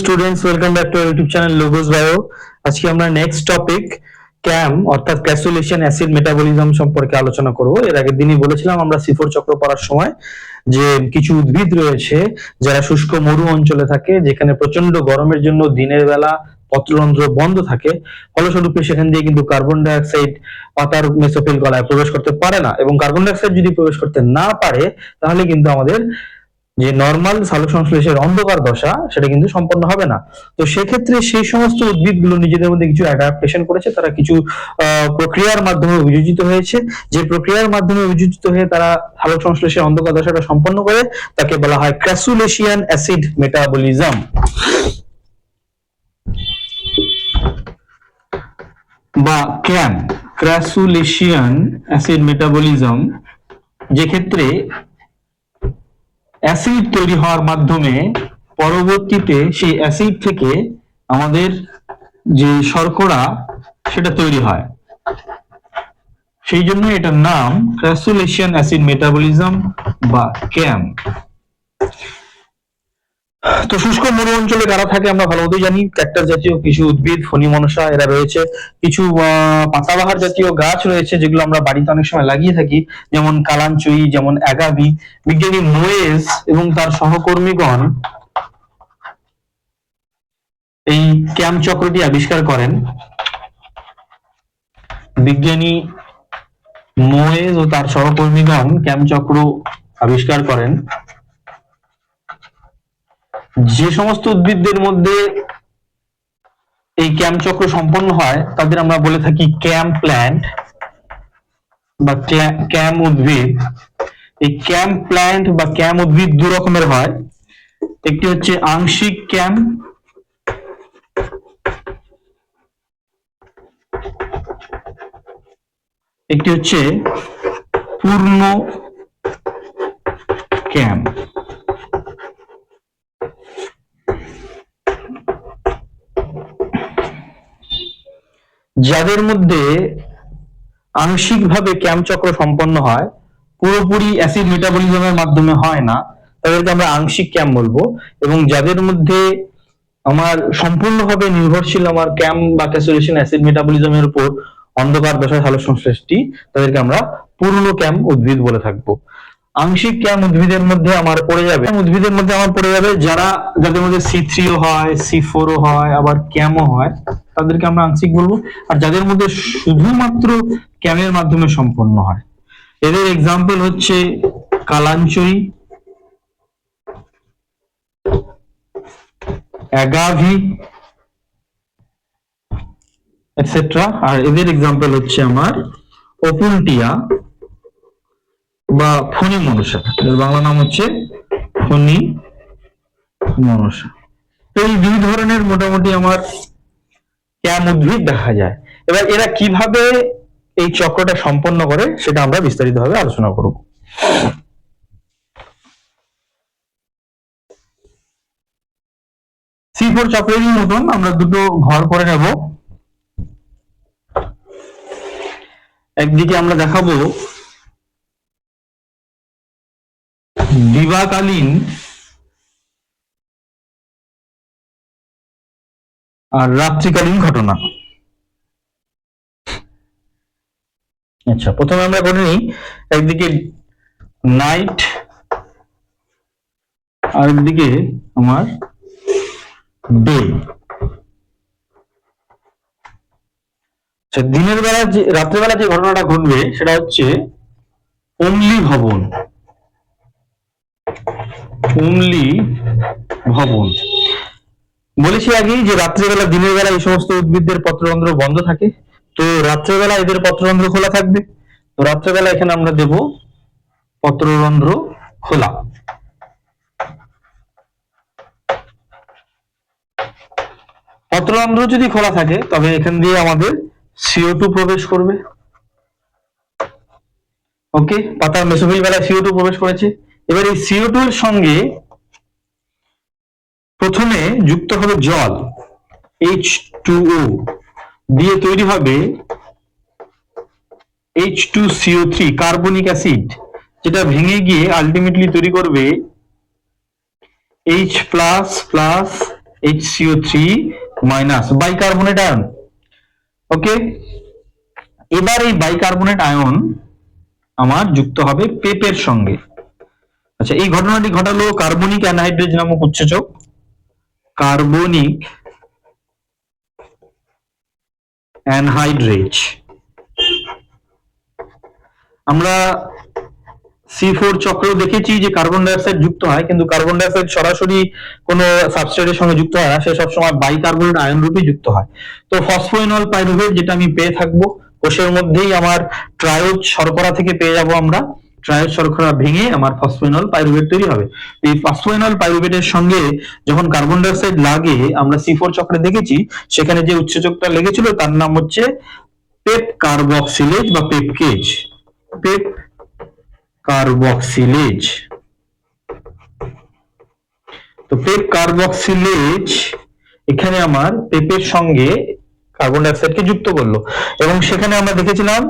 Students welcome back to YouTube channel logos bio আজকে আমরা next topic ক্যাম অর্থাৎ ক্যাসুলেশন acid metabolism সম্পর্কে আলোচনা করব। এর আগের দিনই বলেছিলাম আমরা সিফোর চক্র পড়ার সময় যে কিছু উদ্ভিদ রয়েছে, যারা শুষ্ক মরু অঞ্চলে থাকে, যেখানে প্রচণ্ড গরমের জন্য দিনের বেলা পত্ররন্ধ্র বন্ধ থাকে, ফলস্বরূপে সেখান দিয়ে কিন্তু কার্বন ডাই অক্সাইড পাতার মেসোফিল গলায় প্রবেশ করতে পারে না। এবং কার্বন ডাই অক্সাইড যদি প্রবেশ করতে না পারে, তাহলে কিন্তু আমাদের যে নর্মাল সালোক সংশ্লেষের অন্ধকার দশা, সেটা কিন্তু সম্পন্ন হবে না। তো সেক্ষেত্রে সেই সমস্ত উদ্ভিদগুলো নিজেদের মধ্যে কিছু অ্যাডাপ্টেশন করেছে, তারা কিছু প্রক্রিয়ার মাধ্যমে অভিযোজিত হয়েছে। যে প্রক্রিয়ার মাধ্যমে অভিযোজিত হয়ে তারা সালোক সংশ্লেষের অন্ধকার দশাটা সম্পন্ন করে, তাকে বলা হয় ক্র্যাসুলেশিয়ান অ্যাসিড মেটাবলিজম বা ক্যাম ক্র্যাসুলেশিয়ান অ্যাসিড মেটাবলিজম যে ক্ষেত্রে অ্যাসিড তৈরি হওয়ার মাধ্যমে পরবর্তীতে সেই অ্যাসিড থেকে আমাদের যে শর্করা, সেটা তৈরি হয়। সেই জন্য এটার নাম ক্রাসুলেশিয়ান অ্যাসিড মেটাবলিজম বা ক্যাম তো শুষ্ক মরু অঞ্চলে কারা থাকে, আমরা ভালো মতোই জানি ক্যাক্টাস জাতীয় কিছু উদ্ভিদ, ফণি মনসা এরা রয়েছে। কিছু পাতাবাহার জাতীয় গাছ রয়েছে, যেগুলো আমরা বাড়িতে অনেক সময় লাগিয়ে থাকি, যেমন কালাঞ্চুই যেমন অ্যাগাভি, বিজ্ঞানী নোয়েস এবং তার সহকর্মীগণ এই ক্যাম চক্রটি আবিষ্কার করেন। বিজ্ঞানী মোয়েজ ও তার সহকর্মীগণ ক্যাম চক্র আবিষ্কার করেন। যে সমস্ত উদ্ভিদদের মধ্যে এই ক্যাম্প চক্র সম্পন্ন হয়, তাদের আমরা বলে থাকি ক্যাম্প প্ল্যান্ট বা ক্যাম উদ্ভিদ। এই ক্যাম্প প্ল্যান্ট বা ক্যাম উদ্ভিদ দু রকমের হয়। একটি হচ্ছে আংশিক ক্যাম একটি হচ্ছে পূর্ণ ক্যাম যাদের মধ্যে আংশিকভাবে ক্যাম্প চক্র সম্পন্ন হয়, পুরোপুরি অ্যাসিড মেটাবলিজমের মাধ্যমে হয় না, তাদেরকে আমরা আংশিক ক্যাম্প বলব। এবং যাদের মধ্যে আমার সম্পূর্ণভাবে নির্ভরশীল আমার ক্যাম বা ক্যাসুলেশন অ্যাসিড মেটাবলিজমের উপর অন্ধকার দশায় সালোক সংশ্লেষটি, তাদেরকে আমরা পূর্ণ ক্যাম উদ্ভিদ বলে থাকব। আংশিক ক্যাম উদ্ভিদের মধ্যে আমার পড়ে যাবে। উদ্ভিদের মধ্যে আমার পড়ে যাবে যারা, যাদের মধ্যে সি থ্রিও হয় সি ফোরও হয়, আবার ক্যামও হয়, তাদেরকে আমরা আংশিক বলব। আর যাদের মধ্যে শুধুমাত্র ক্যামের মাধ্যমে সম্পন্ন হয়। এদের এক্সাম্পল হচ্ছে কালাঞ্চই অ্যাগাভি এটসেট্রা আর এদের এক্সাম্পল হচ্ছে আমার ওপুলটিয়া বা ফণি মনসা। এর বাংলা নাম হচ্ছে ফণি মনসা। এই দুই ধরনের মোটামুটি আমার ক্যাম উদ্ভিদ দেখা যায়। এবার এরা কীভাবে এই চক্রটা সম্পন্ন করে সেটা আমরা বিস্তারিতভাবে আলোচনা করব। সি ফোর চক্রেরই মতন আমরা দুটো ঘর করে নেব। একদিকে আমরা দেখাবো দিবাকালীন আর রাত্রিকালীন ঘটনা। আচ্ছা প্রথমে আমরা করে নিই একদিকে নাইট আর একদিকে আমার ডে আচ্ছা দিনের বেলা যে, রাত্রেবেলা যে ঘটনাটা ঘটবে সেটা হচ্ছে অম্লি ভবন। অম্লি ভবন। বলেছি আগেই যে রাত্রেবেলা, দিনের বেলা এই সমস্ত উদ্ভিদদের পত্ররন্ধ্র বন্ধ থাকে। তো রাত্রেবেলা এদের পত্ররন্ধ্র খোলা থাকবে। তো রাত্রেবেলা এখানে আমরা দেব পত্ররন্ধ্র খোলা। পত্ররন্ধ্র যদি খোলা থাকে, তবে এখান দিয়ে আমাদের সিও টু প্রবেশ করবে। ওকে পাতার মেসোফিল বেলায় সিও টু প্রবেশ করেছে। এবার এই সিও টু এর সঙ্গে প্রথমে যুক্ত হবে জল এইচ টু ও দিয়ে তৈরি হবে H two CO three carbonic acid যেটা ভেঙে গিয়ে আলটিমেটলি তৈরি করবে H plus plus HCO3 three minus bicarbonate ion okay এবার এই বাইকার্বনেট আয়ন আমার যুক্ত হবে পেপের সঙ্গে। আচ্ছা এই ঘটনাটি ঘটালো কার্বনিক অ্যানহাইড্রেজ নামক উৎসেচক কার্বনিক অ্যানহাইড্রেজ। আমরা সি ফোর চক্র দেখেছি যে কার্বন ডাইঅক্সাইড যুক্ত হয়, কিন্তু কার্বন ডাইঅক্সাইড সরাসরি কোনো সাবস্ট্রেটের সঙ্গে যুক্ত হয় না, সে সবসময় বাইকার্বনেট আয়ন রূপে যুক্ত হয়। তো ফসফোইনল পাইরুভেট যেটা আমি পেয়ে থাকব, কোষের মধ্যেই আমার ট্রায়োজ শর্করা থেকে পেয়ে যাব আমরা। ট্রায়োজ শর্করা ভেঙে আমার ফসফোইনল পাইরুভেট তৈরি হবে। এই ফসফোইনল পাইরুভেটের সঙ্গে যখন কার্বন ডাইঅক্সাইড লাগে, আমরা সি ফোর চক্রে দেখেছি, সেখানে যে উৎসেচকটা লেগেছিল, তার নাম হচ্ছে পেপ কার্বক্সিলেজ বা পেপকেজ পেপ কার্বক্সিলেজ তো পেপ কার্বক্সিলেজ এখানে আমার পেপের সঙ্গে কার্বন ডাইঅক্সাইডকে যুক্ত করল। এবং সেখানে আমরা দেখেছিলাম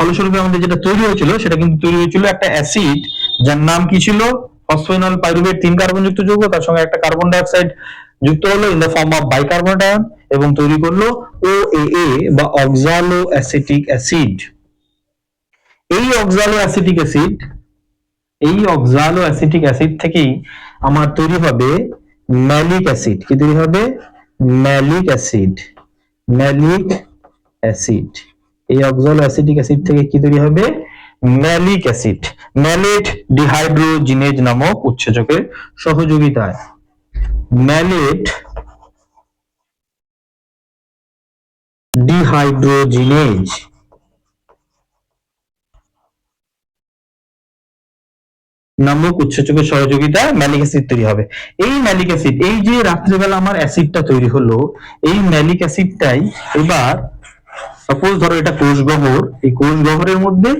ফলস্বরূপে আমাদের যেটা তৈরি হয়েছিল, সেটা কিন্তু তৈরি হয়েছিল একটা অ্যাসিড যার নাম কি ছিল? ফসফেনল পাইরুভেট তিন কার্বন যুক্ত যৌগ, তার সঙ্গে একটা কার্বন ডাইঅক্সাইড যুক্ত হলো in the form of bicarbonate ion এবং তৈরি করল এ বা অক্সালো অ্যাসিটিক অ্যাসিড এই অক্সালো অ্যাসিটিক অ্যাসিড এই অক্সালো অ্যাসিটিক অ্যাসিড থেকেই আমার তৈরি হবে ম্যালিক অ্যাসিড কি তৈরি হবে? ম্যালিক অ্যাসিড ম্যালিক অ্যাসিড এই অক্সালো অ্যাসিটিক অ্যাসিড থেকে কি তৈরি হবে? Malic acid. ম্যালেট ডিহাইড্রোজিনেজ নামক উৎসেচকের সহযোগিতায়। Malate dehydrogenase. নামক উৎসেচকের সহযোগিতায় ম্যালিক অ্যাসিড তৈরি হবে। এই ম্যালিক অ্যাসিড, এই যে রাত্রিবেলা আমার অ্যাসিডটা তৈরি হলো, এই ম্যালিক অ্যাসিডটাই এবার সাপোজ ধরো এটা কোষ গহ্বর, এই কোষ গহ্বরের মধ্যে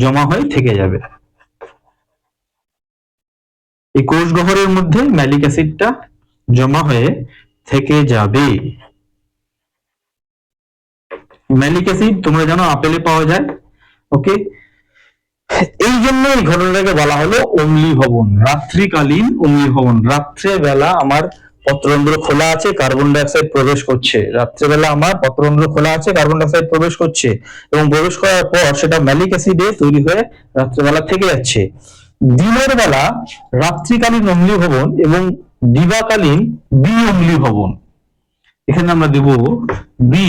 জমা হয়ে থেকে যাবে। এই কোষ গহ্বরের মধ্যে ম্যালিক অ্যাসিডটা জমা হয়ে থেকে যাবে। ম্যালিক অ্যাসিড তোমরা জানো আপেলে পাওয়া যায় ওকে এই জন্য এই ঘটনাটাকে বলা হলো অম্লি ভবন রাত্রিকালীন অম্লি ভবন রাত্রেবেলা আমার পত্ররন্ধ্র খোলা আছে কার্বন ডাইঅক্সাইড প্রবেশ করছে। রাত্রেবেলা আমার পত্ররন্ধ্র খোলা আছে কার্বন ডাইঅক্সাইড প্রবেশ করছে এবং প্রবেশ করার পর সেটা ম্যালিক অ্যাসিডে তৈরি হয়ে রাত্রেবেলা থেকে যাচ্ছে। দিনের বেলা রাত্রিকালীন অম্লি ভবন এবং দিবাকালীন বি অম্লি ভবন এখানে আমরা দেব বি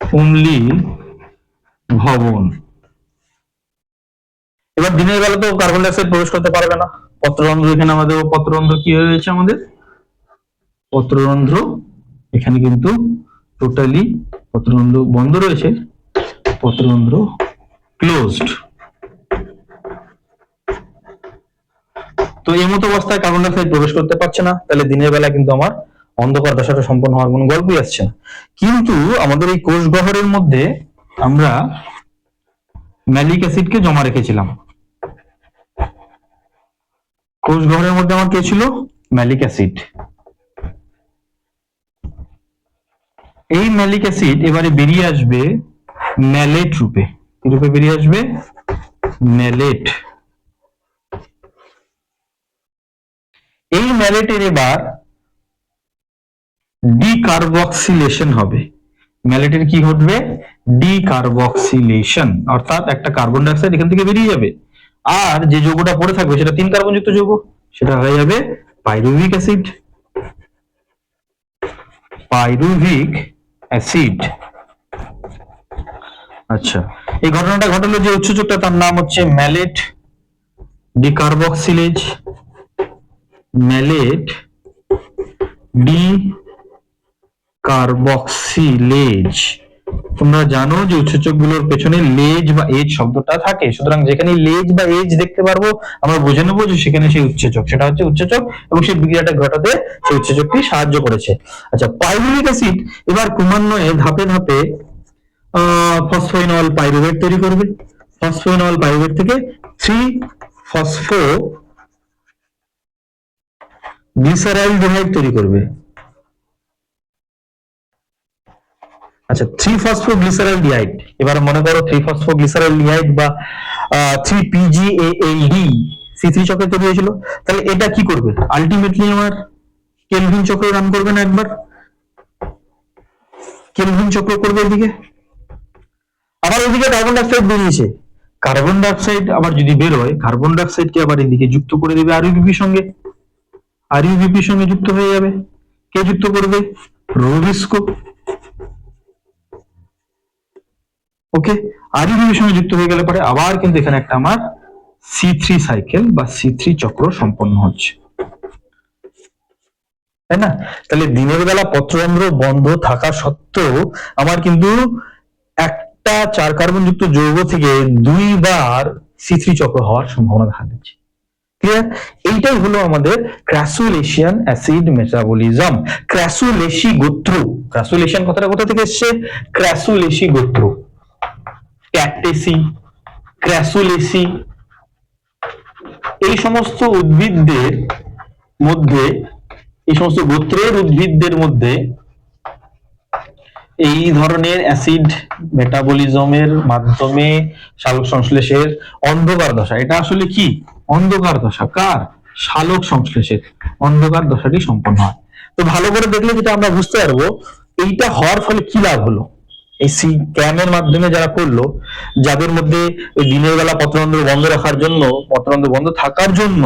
অম্লি ভবন। এবার দিনের বেলা তো কার্বন ডাইঅক্সাইড প্রবেশ করতে পারবে না। পত্ররন্ধ্র এখানে আমাদের পত্ররন্ধ্র কি হয়ে রয়েছে আমাদের? পত্ররন্ধ্র, এখানে কিন্তু টোটালি পত্ররন্ধ্র বন্ধ রয়েছে। পত্ররন্ধ্র ক্লোজড তো এই মতো অবস্থায় কার্বন ডাইঅক্সাইড প্রবেশ করতে পারছে না। তাহলে দিনের বেলা কিন্তু আমার অন্ধকার দশাটা সম্পন্ন হওয়ার কোনো গল্পই আসছে না। কিন্তু আমাদের এই কোষ গহ্বরের মধ্যে আমরা ম্যালিক অ্যাসিডকে জমা রেখেছিলাম। কোষ গহ্বরের মধ্যে আমার কে ছিল? Malic acid. এই ম্যালিক অ্যাসিড এবারে বেরিয়ে আসবে ম্যালেট রূপে। কি রূপে বেরিয়ে আসবে? ম্যালেট। এই ম্যালেটের এবার ডিকার্বক্সিলেশন হবে। ম্যালেটের কি ঘটবে? ডিকার্বক্সিলেশন অর্থাৎ একটা কার্বন ডাইঅক্সাইড এখান থেকে বেরিয়ে যাবে। আর যে যৌগটা পড়ে থাকবে সেটা তিন কার্বন যুক্ত যৌগ, সেটা হয়ে যাবে পাইরুভিক অ্যাসিড। Pyruvic acid. আচ্ছা এই ঘটনাটা ঘটলো যে উৎসেচকটা তার নাম হচ্ছে malate decarboxylase. Malate decarboxylase তোমরা জানো যে উৎসেচকগুলোর পেছনে লেজ বা এজ শব্দটা থাকে। সুতরাং যেখানে লেজ বা এজ দেখতে পারব, আমরা বুঝে নেব যে সেখানে সেই উৎসেচক, সেটা হচ্ছে উৎসেচক এবং সেই বিক্রিয়াটা ঘটাতে সেই উৎসেচকটি সাহায্য করেছে। আচ্ছা পাইরুভিক অ্যাসিড, এবার ক্রমান্বয়ে ধাপে ধাপে ফসফোইনল পাইরুভেট তৈরি করবে। ফসফোইনল পাইরুভেট থেকে থ্রি ফসফো গ্লিসারাইল ডিহাইড তৈরি করবে। আচ্ছা থ্রি ফসফো গ্লিসারাইল ডিহাইড এবার মনে করো থ্রি বা থ্রি পিজিএএলডি সি থ্রি চক্রে তৈরি হয়েছিল। তাহলে এটা কি করবে? আলটিমেটলি আমার কেলভিন চক্র রান করবে না একবার? কেলভিন চক্র করবে এদিকে? আবার ওইদিকে কার্বন ডাইঅক্সাইড বেরিয়েছে। কার্বন ডাইঅক্সাইড আবার যদি বের হয় কার্বন ডাইঅক্সাইডকে আবার এদিকে যুক্ত করে দেবে আর ইউবিপির সঙ্গে। আর ইউবিপির সঙ্গে যুক্ত হয়ে যাবে। কে যুক্ত করবে? রোবিস্কো। ওকে আর ইউবিপির সঙ্গে যুক্ত হয়ে গেলে পরে আবার কিন্তু এখানে একটা আমার সি থ্রি সাইকেল বা সি থ্রি চক্র সম্পন্ন হচ্ছে। তাই না? তাহলে দিনের বেলা পত্ররন্ধ্র বন্ধ থাকা সত্ত্বেও আমার কিন্তু একটা চার কার্বন যুক্ত যৌগ থেকে দুইবার সি থ্রি চক্র হওয়ার সম্ভাবনা দেখা দিচ্ছে। ক্লিয়ার এইটাই হলো আমাদের ক্র্যাসুলেশিয়ান অ্যাসিড মেটাবলিজম। ক্র্যাসুলেশি গোত্র। ক্র্যাসুলেশন কথাটা কোথা থেকে এসছে? ক্র্যাসুলেশি গোত্র। ক্যাকটেসি ক্র্যাসুলেসি এই সমস্ত উদ্ভিদদের মধ্যে, এই সমস্ত গোত্রের উদ্ভিদদের মধ্যে এই ধরনের অ্যাসিড মেটাবলিজমের মাধ্যমে সালোক সংশ্লেষের অন্ধকার দশা, এটা আসলে কি? অন্ধকার দশা, কার? সালোক সংশ্লেষের অন্ধকার দশাটি সম্পন্ন হয়। তো ভালো করে দেখলে যেটা আমরা বুঝতে পারব, এইটা হওয়ার ফলে কি লাভ হলো? এই সি ক্যামের মাধ্যমে যারা করল, যাদের মধ্যে ওই দিনের বেলা পত্রবন্ধ বন্ধ রাখার জন্য পত্রবন্ধ বন্ধ থাকার জন্য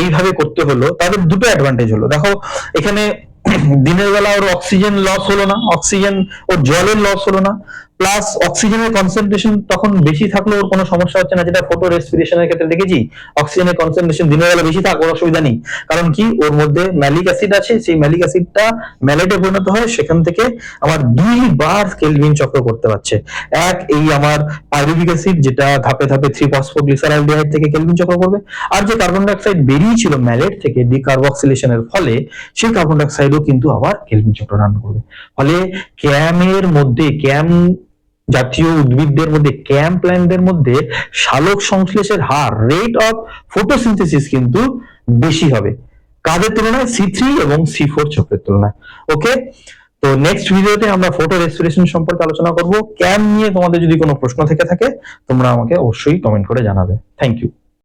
এইভাবে করতে হলো, তাদের দুটো অ্যাডভান্টেজ হলো। দেখো, এখানে দিনের বেলা ওর অক্সিজেন লস হলো না অক্সিজেন ও জলের লস হলো না প্লাস অক্সিজেনের কনসেন্ট্রেশন তখন বেশি থাকলে ওর কোনো সমস্যা হচ্ছে না, যেটা ফটো রেসপিরেশনের ক্ষেত্রে দেখেছি। অক্সিজেনের কনসেন্ট্রেশন দিনের বেলা বেশি থাক ওর অসুবিধা নেই। কারণ কি? ওর মধ্যে ম্যালিক অ্যাসিড আছে, সেই ম্যালিক অ্যাসিডটা ম্যালেটে পরিণত হয়, সেখান থেকে আমার দুইবার কেলভিন চক্র করতে পারছে। এক, এই আমার পাইরুভিক অ্যাসিড যেটা ধাপে ধাপে থ্রি ফসফোগ্লিসারাইলডিহাইড থেকে কেলভিন চক্র করবে। আর যে কার্বন ডাইঅক্সাইড বেরিয়েছিল ম্যালেট থেকে ডিকার্বক্সিলেশনের ফলে, সেই কার্বন ডাইঅক্সাইডও কিন্তু আবার কেলভিন চক্র রান করবে। ফলে ক্যামের মধ্যে, ক্যাম জাতীয় উদ্ভিদদের মধ্যে ক্যাম্প প্ল্যান্টদের মধ্যে সালোক সংশ্লেষের হার রেট অফ ফটোসিনথেসিস কিন্তু বেশি হবে। কাদের তুলনায়? সি থ্রি এবং সি ফোর চক্রের তুলনায়। ওকে তো নেক্সট ভিডিওতে আমরা ফটো রেসপিরেশন সম্পর্কে আলোচনা করব। ক্যাম নিয়ে তোমাদের যদি কোনো প্রশ্ন থেকে থাকে, তোমরা আমাকে অবশ্যই কমেন্ট করে জানাবে। Thank you